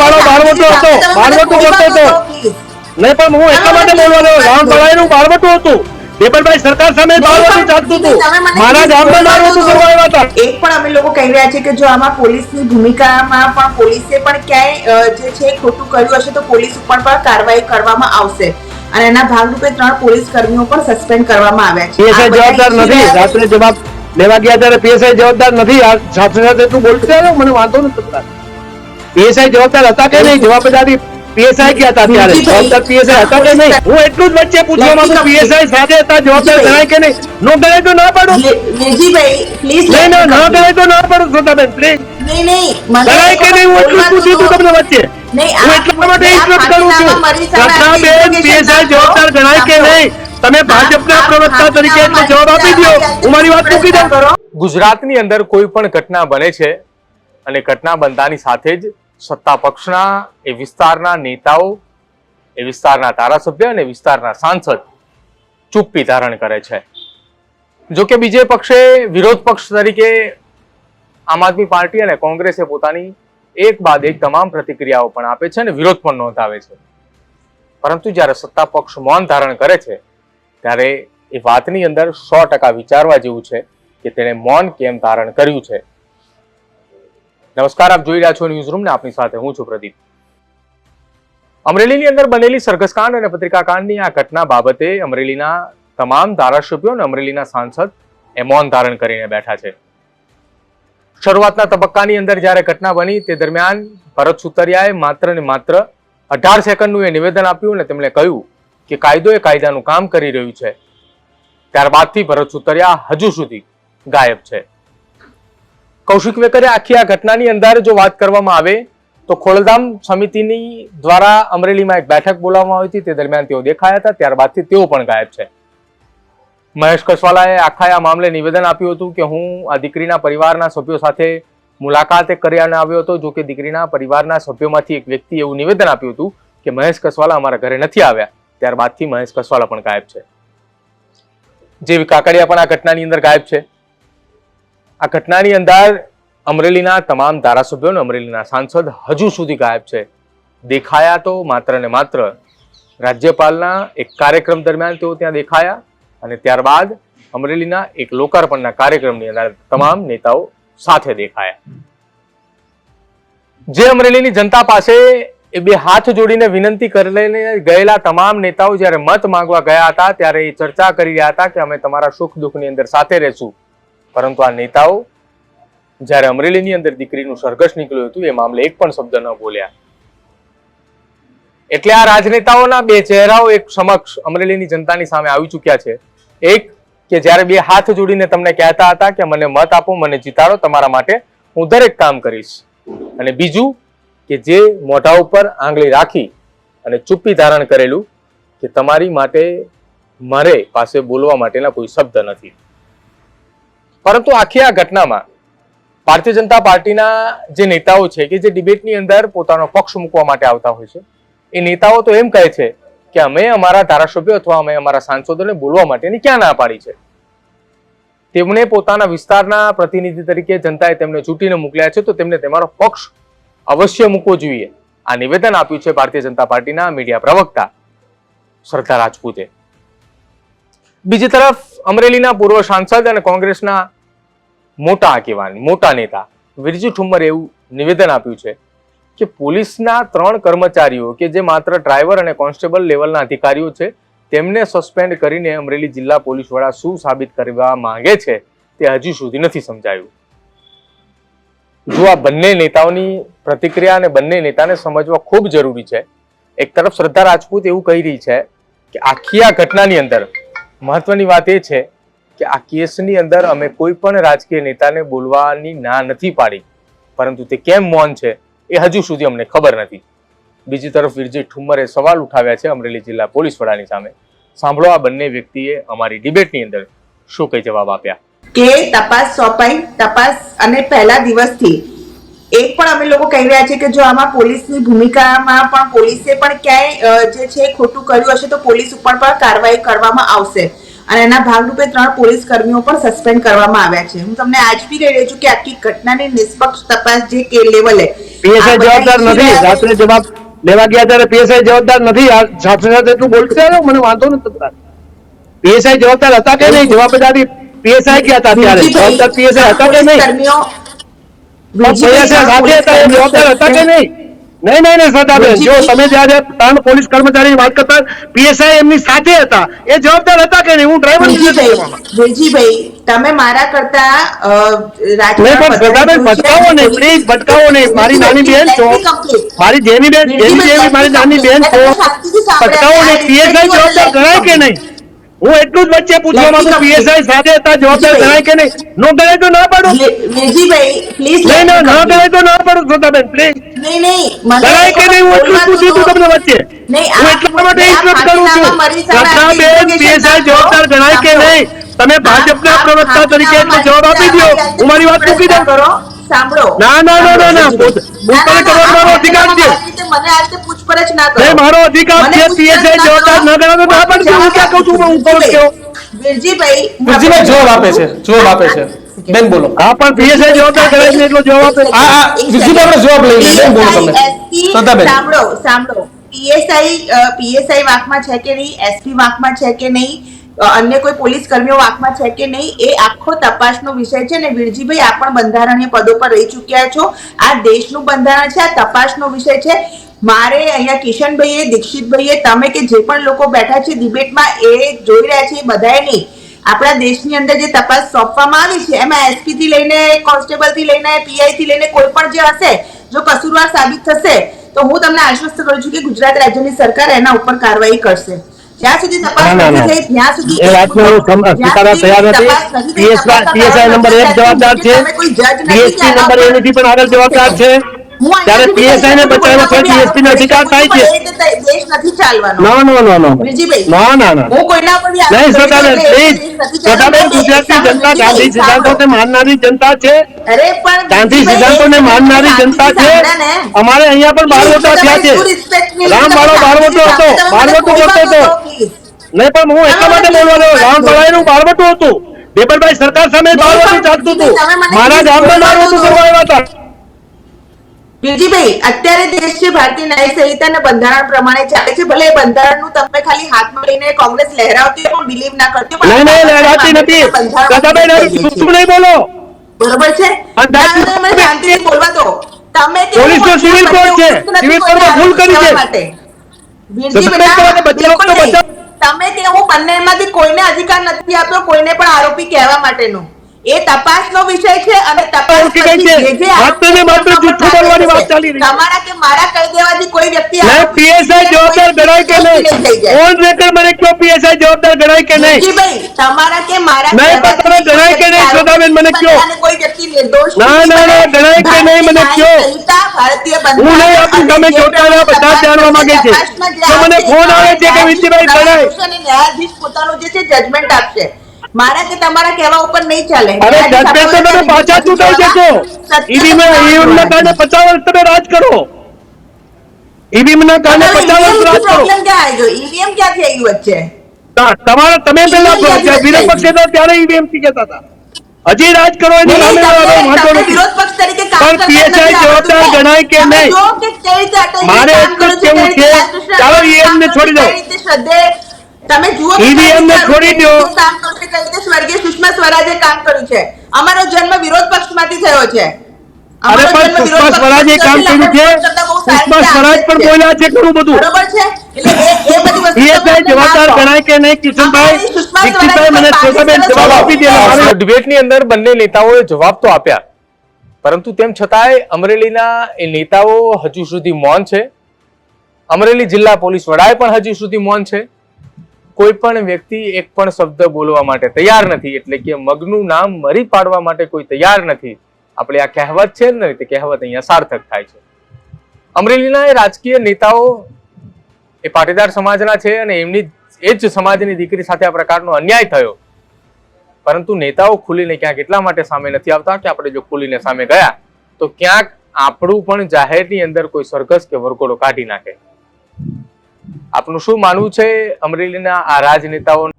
મારો બાળવટો હતો બાળવટો કરતો હતો. નહીં પણ હું એટલા માટે બોલવાનો રામ ભલાઈનું બાળવટો હતું. દેવલભાઈ સરકાર સામે બાળવટું ચાલતું હતું. મારા ગામમાં બાળવટું કરવા આવ્યા હતા. એક પણ અમે લોકો કહી રહ્યા છે કે જો આમાં પોલીસની ભૂમિકામાં પણ પોલીસે પણ ક્યાંય જે છે ખોટું કર્યું હશે તો પોલીસ ઉપર પણ કાર્યવાહી કરવામાં આવશે. અને એના ભાગરૂપે ત્રણ પોલીસ કર્મીઓ પણ સસ્પેન્ડ કરવામાં આવ્યા છે. જવાબદાર નથી. રાત્રે જવાબ લેવા ગયા ત્યારે પીએસઆઈ જવાબદાર નથી. સાથે સાથે તું બોલતો મને વાંધો નથી. પીએસઆઈ જવાબદાર હતા કે નહીં? જવાબદારી પીએસઆઈ ક્યાં હતા ત્યારે. જવાબદાર પીએસઆઈ હતા કે નહીં? હું એટલું જ વચ્ચે પૂછવા માંગુ પીએસઆઈ સાથે હતા જવાબદાર ગણાય કે નહીં? નો ગણાય તો ના પાડો. નહીં ના ના ગણાય તો ના પાડો શ્રોતાબેન પ્લીઝ નહીં નહીં. મને ગણાય કે નહીં હું એટલું પૂછ્યું હતું. તમને વચ્ચે. હું એટલા માટે ઇન્ટરપ્ટ કરું છું. ફાંસીનામા મારી સામે રત્નાબેન application પીએસઆઈ જવાબદાર ગણાય કે નહીં? તમે ભાજપના પ્રવક્તા તરીકે જવાબ આપી દો હું મારી વાત મૂકી દઉં. કરો. ગુજરાતની અંદર કોઈ પણ ઘટના બને છે અને ઘટના બનતાની સાથે જ સત્તા પક્ષના, એ વિસ્તારના નેતાઓ, એ વિસ્તારના ધારાસભ્ય અને વિસ્તારના સાંસદ ચૂપ્પી ધારણ કરે છે. જો કે બીજે પક્ષે વિરોધ પક્ષ તરીકે આમ આદમી પાર્ટી અને કોંગ્રેસે પોતાની એક બાદ એક તમામ પ્રતિક્રિયાઓ પણ આપે છે અને વિરોધ પણ નોંધાવે છે. પરંતુ જ્યારે સત્તા પક્ષ મૌન ધારણ કરે છે, ત્યારે એ વાતની અંદર સો ટકા વિચારવા જેવું છે કે તેણે મૌન કેમ ધારણ કર્યું છે? નમસ્કાર, આપ જોઈ રહ્યા છો ન્યૂઝ રૂમ ને આપની સાથે હું છું પ્રદીપ. અમરેલીની અંદર બનેલી સરઘસકાંડ અને પત્રિકાકાંડની આ ઘટના બાબતે અમરેલીના તમામ ધારાસભ્યો અને અમરેલીના સાંસદ એ મૌન ધારણ કરીને બેઠા છે. શરૂઆતના તબક્કાની અંદર જ્યારે ઘટના બની, તે દરમિયાન ભરત સુતરિયાએ માત્ર ને માત્ર અઢાર સેકન્ડનું એ નિવેદન આપ્યું અને તેમણે કહ્યું કે કાયદો એ કાયદાનું કામ કરી રહ્યું છે. ત્યારબાદથી ભરત સુતરિયા હજુ સુધી ગાયબ છે. કૌશિક વેકરે આખી આ ઘટનાની અંદર જો વાત કરવામાં આવે, તો ખોળધામ સમિતિની દ્વારા અમરેલીમાં એક બેઠક બોલાવવામાં આવી હતી. તે દરમિયાન તેઓ દેખાયા હતા. ત્યારબાદથી તેઓ પણ ગાયબ છે. મહેશ કસવાલાએ આખા આ મામલે નિવેદન આપ્યું હતું કે હું આ દીકરીના પરિવારના સભ્યો સાથે મુલાકાતે કર્યાને આવ્યો હતો, જો કે દીકરીના પરિવારના સભ્યોમાંથી એક વ્યક્તિ એવું નિવેદન આપ્યું હતું કે મહેશ કસવાલા અમારા ઘરે નથી આવ્યા. ત્યારબાદથી મહેશ કસવાલા પણ ગાયબ છે. જેવી કાકડિયા પણ આ ઘટનાની અંદર ગાયબ છે. આ ઘટનાની અંદર અમરેલીના તમામ ધારાસભ્યો અને અમરેલીના સાંસદ હજુ સુધી ગાયબ છે. દેખાયા તો માત્ર ને માત્ર રાજ્યપાલના એક કાર્યક્રમ દરમિયાન તેઓ ત્યાં દેખાયા અને ત્યારબાદ અમરેલીના એક લોકાર્પણના કાર્યક્રમની અંદર તમામ નેતાઓ સાથે દેખાયા. જે અમરેલીની જનતા પાસે એ બે હાથ જોડીને વિનંતી કરીને ગયેલા તમામ નેતાઓ જ્યારે મત માંગવા ગયા હતા ત્યારે એ ચર્ચા કરી રહ્યા હતા કે અમે તમારા સુખ દુઃખની અંદર સાથે રહેશું. પરંતુ આ નેતાઓ જ્યારે અમરેલીની અંદર દીકરીનું સરઘસ નીકળ્યું હતું, એ મામલે એક પણ શબ્દ ન બોલ્યા. એટલે આ રાજનેતાઓના બે ચહેરાઓ એક સમક્ષ અમરેલીની જનતાની સામે આવી ચૂક્યા છે. એક, કે જ્યારે બે હાથ જોડીને તમને કહેતા હતા કે મને મત આપો, મને જીતાડો, તમારા માટે હું દરેક કામ કરીશ. અને બીજું, કે જે મોઢા ઉપર આંગળી રાખી અને ચુપ્પી ધારણ કરેલું, કે તમારી માટે, મારે પાસે બોલવા માટેના કોઈ શબ્દ નથી. પરંતુ આખી આ ઘટનામાં ભારતીય જનતા પાર્ટીના જે નેતાઓ છે કે જે ડિબેટની અંદર પોતાનો પક્ષ મૂકવા માટે આવતા હોય છે, એ નેતાઓ તો એમ કહે છે કે અમે અમારા ધારાસભ્યો અથવા અમે અમારા સાંસદોને બોલવા માટેની ક્યાં ના પાડી છે. તેમણે પોતાના વિસ્તારના પ્રતિનિધિ તરીકે જનતાએ તેમને ચૂંટીને મોકલ્યા છે, તો તેમને તમારો પક્ષ અવશ્ય મૂકવો જોઈએ. આ નિવેદન આપ્યું છે ભારતીય જનતા પાર્ટીના મીડિયા પ્રવક્તા શ્રદ્ધા રાજપૂતે. બીજી તરફ અમરેલીના પૂર્વ સાંસદ અને કોંગ્રેસના મોટા આગેવાન, મોટા નેતા વિરજુ ઠુમ્મરે એવું નિવેદન આપ્યું છે કે પોલીસના ત્રણ કર્મચારીઓ કે જે માત્ર ડ્રાઈવર અને કોન્સ્ટેબલ લેવલના અધિકારીઓ છે, તેમને સસ્પેન્ડ કરીને અમરેલી જિલ્લા પોલીસ વડા શું સાબિત કરવા માંગે છે તે હજુ સુધી નથી સમજાયું. જો આ બંને નેતાઓની પ્રતિક્રિયા અને બંને નેતાને સમજવા ખૂબ જરૂરી છે, એક તરફ શ્રદ્ધા રાજપૂત એવું કહી રહી છે કે આખી આ ઘટનાની અંદર મહત્વની વાત એ છે કે આ કેસની અંદર અમે કોઈ પણ રાજકીય નેતાને બોલવાની ના નથી પાડી. પરંતુ તે કેમ મૌન છે એ હજુ સુધી અમને ખબર નથી. બીજી તરફ વિરજી ઠુમ્મરે સવાલ ઉઠાવ્યા છે અમરેલી જિલ્લા પોલીસ વડાની સામે. સાંભળો આ બંને વ્યક્તિએ અમારી ડિબેટની અંદર શું કઈ જવાબ આપ્યા. કે તપાસ સોંપાઈ, તપાસ અને પહેલા દિવસથી એક પણ અમે લોકો કહી રહ્યા છે કે જો આમાં પોલીસની ભૂમિકામાં પણ પોલીસે પણ ક્યાંય જે છે ખોટું કર્યું હશે તો પોલીસ ઉપર પણ કાર્યવાહી કરવામાં આવશે. અને એના ભાગરૂપે ત્રણ પોલીસ કર્મીઓ પણ સસ્પેન્ડ કરવામાં આવ્યા છે. હું તમને આજ બી કહી રહ્યો છું કે આખી ઘટનાની નિષ્પક્ષ તપાસ જે કે લેવલે પીએસઆઈ જવાબદાર નથી. રાત્રે જવાબ લેવા ગયા ત્યારે પીએસઆઈ જવાબદાર નથી. સાથે સાથે એટલું બોલતો મને વાંધો નથી પીએસઆઈ જવાબદાર હતા કે નહીં? જવાબદારી પીએસઆઈ ગયા હતા ત્યારે. જવાબદાર પીએસઆઈ હતા કે નહીં? નહીં? નહીં નહીં શ્રદ્ધાબેન જો તમે જ્યારે ત્રણ પોલીસ કર્મચારી વાત કરતા પીએસઆઈ એમની સાથે હતા. એ જવાબદાર હતા કે નહીં? હું ડ્રાઈવર તમે મારા કરતા રાજકારણ ભટકાવો નહીં પ્લીઝ ભટકાવો નહીં. મારી નાની બેન છો. મારી જેની બેન જેની જેવી મારી નાની બેન છો. ભટકાવો નહીં. પીએસઆઈ જવાબદાર ગણાય કે નહીં? હું એટલું જ વચ્ચે પૂછવા માંગુ પીએસઆઈ સાથે હતા જવાબદાર ગણાય કે નહીં? નો ગણાય તો ના પાડું. વેલજીભાઈ પ્લીઝ નહીં ના ના ગણાય તો ના પાડો શ્રદ્ધાબેન પ્લીઝ નહીં નહીં ગણાય કે નહીં? હું એટલું જ પૂછ્યું હતું તમને વચ્ચે. હું એટલા માટે આ કરું છું. પાટીદારમાં મારી સામે શ્રદ્ધાબેન application પીએસઆઈ જવાબદાર ગણાય કે નહીં? તમે ભાજપના પ્રવક્તા તરીકે એટલે જવાબ આપી દો. હું મારી વાત મૂકી દઉં. ના, ના, ના, ના, ના. કરવાનો અધિકાર છે. મને આ રીતે પૂછપરછ ના કરો. મારો અધિકાર છે પીએસઆઈ ના જવાબદાર કરો. ન ગણાવે તો ના પાડજો હું ક્યાં કહું છું હું ઉપર જ વિરજીભાઈ વીરજીભાઈ જવાબ આપે છે જવાબ આપે છે. બેન બોલો. હા પણ પીએસઆઈ જવાબદાર કરે છે એટલો જવાબ આપે આ- આ વીરજીભાઈ આપણે જવાબ લઈ લે બેન, બોલો તમે. શ્રદ્ધાબેન. સાંભળો સાંભળો. પીએસઆઈ પીએસઆઈ વાંકમાં છે કે નહીં? એસપી વાંકમાં છે કે નહીં? અન્ય કોઈ પોલીસ કર્મીઓ વાંકમાં છે કે નહીં, એ આખો તપાસનો વિષય છે ને વીરજીભાઈ આ પણ બંધારણીય પદો પર રહી ચૂક્યા છો. આ દેશનું બંધારણ છે, આ તપાસનો વિષય છે. મારે અહીંયા કિશનભાઈએ, દીક્ષિતભાઈએ, તમે કે જે પણ લોકો બેઠા છે, ડિબેટમાં એ જોઈ રહ્યા છે એ બધાએ નહીં. આપણા દેશની અંદર જે તપાસ સોંપવામાં આવી છે, એમાં એસપી થી લઈને કોન્સ્ટેબલથી લઈને પીઆઈ થી લઈને કોઈ પણ જે હશે, જો કસૂરવાર સાબિત થશે, તો હું તમને આશ્વસ્ત કરું છું કે ગુજરાત રાજ્યની સરકાર એના ઉપર કાર્યવાહી કરશે. જ્યાં સુધી તપાસ ના, ના, ના. નથી થઈ ત્યાં સુધી એ વાતનો હું સમ- જ્યાં સ્વીકારવા તૈયાર નથી. પીએસઆઈ નંબર એક જવાબદાર છે નથી આના નંબર ઉપર- પણ આગળ જવાબદાર છે ત્યારે અહીંયાથી ને બચાવવા છું, કોઈ નો અધિકાર થાય છે. દેશ નથી ચાલવાનો. ના ના ના ના ના. ના ના હું કોઈના પર નહીં આરોપ પ્લીઝ શકું ગુજરાતની જનતા ગાંધી સિદ્ધાંતોને માનનારી જનતા છે. અરે પણ ગાંધી વિરજીભાઈ, સિદ્ધાંતોને માનનારી જનતા છે. સાંભળે ને. અમારે અહીંયા પણ બાળવટો થયા છે. રામવાળો બાળવટો હતો. બાળવટો બોલતો હતો. નહીં પણ હું એટલા માટે બોલવા ગયો રામ ભલાઈનું બારવટું હતું. દેબરભાઈ સરકાર સામે બારવટું ચાલતું હતું. મારા ગામમાં બારવટું કરવા આવ્યા હતા. વિરજીભાઈ અત્યારે દેશ છે ભારતીય ન્યાય સંહિતા બંધારણ પ્રમાણે ચાલે છે. ભલે બંધારણનું તમે ખાલી હાથમાં લઈને કોંગ્રેસ લહેરાવતી પણ બિલીવ ના કરતી પણ નહીં લહેરાવતી નથી. બંધારણ નહીં બોલો. બરોબર છે? બંધારણ- શાંતિથી બોલવા દો. તમે તે પોલીસ તો સિવિલ કોર્ટ છે. સિવિલ કોર્ટમાં ભૂલ કરી છે. તમે તે હું બંનેમાંથી કોઈને અધિકાર નથી આપ્યો કોઈને પણ આરોપી કહેવા માટેનો. એ તપાસનો વિષય છે અને તપાસ પછી જે જે માત્ર માત્ર જુઠ્ઠું બોલવાની વાત ચાલી રહી તમારા કે મારા કહી દેવાથી કોઈ વ્યક્તિ આ પીએસઆઈ જવાબદાર ગણાય કે નહીં. ઓન રેકર્ડ મને કયો પીએસઆઈ જવાબદાર ગણાય કે નહીં ભાઈ તમારા કે મારા નહીં, પણ તમે ગણાય કે નહીં, શ્રદ્ધાબેન, મને કયો. કોઈ વ્યક્તિ નિર્દોષ ના, ના, ના, ગણાય કે નહીં, મને કયો. ભારતીય હું નહીં આપું, તમે જે બધા જ જાણવા માંગે છે. જે તો મને ફોન આવે છે કે વિજયભાઈ ગણાય. ન્યાયાધીશ પોતાનું જે છે જજમેન્ટ આપશે મારા કે તમારા કહેવા ઉપર નહીં ચાલે. અરે જજમેન્ટ તો તમે પાછા ચૂંટાઈ જશો. ઈવીએમ ઈવીએમ ના કારણે પચાસ વર્ષ તમે રાજ કરો. ઈવીએમ ના કારણે પચાસ વર્ષ રાજ કરો. પ્રોબ્લેમ ક્યાં આવી ગયો ઈવીએમ ક્યાંથી ગયું વચ્ચે? તા- તમારા તમે પેલા વિરોધ પક્ષે હતા ત્યારે ઈવીએમથી કહેતા હતા. હજી રાજ કરો એની સામે વાંધો નથી. પણ પીએસઆઈ જવાબદાર ગણાય કે નહીં? મારે કામ એટલું જ કરો છો, કહેવું કેવી રીતે છે. રામકૃષ્ણ ચાલો કામ EM ને કરો છો, છોડી દો. કેવી રીતે શ્રદ્ધે- તમે જુઓ કે EVM ને કેવી રીતે છોડી દો. કામ કરો છો, કેવી રીતે સ્વર્ગીય સુષ્મા સ્વરાજે કામ કર્યું છે. અમારો જન્મ વિરોધ પક્ષમાંથી થયો છે. અરે પણ સ્વરાજે કામ કર્યું છે? સ્વરાજ બોલ્યા છે ઘણું બધું? બરોબર છે? આપ્યા. પરંતુ તેમ છતાંય અમરેલીના એ નેતાઓ હજુ સુધી મૌન છે. અમરેલી જિલ્લા પોલીસ વડાએ પણ હજુ સુધી મૌન છે. કોઈ પણ વ્યક્તિ એક પણ શબ્દ બોલવા માટે તૈયાર નથી, એટલે કે મગનું નામ મરી પાડવા માટે કોઈ તૈયાર નથી. આપણે આ કહેવત છે ને, તે કહેવત અહીંયા સાર્થક થાય છે. અમરેલીના એ રાજકીય નેતાઓ એ પાટીદાર સમાજના છે અને એમની એ જ સમાજની દીકરી સાથે આ પ્રકારનો અન્યાય થયો. પરંતુ નેતાઓ ખુલીને ક્યાંક એટલા માટે સામે નથી આવતા કે આપણે જો ખુલીને સામે ગયા, તો ક્યાંક આપણું પણ જાહેરની અંદર કોઈ સરઘસ કે વરઘોડો કાઢી નાખે. આપનું શું માનવું છે અમરેલીના આ રાજનેતાઓ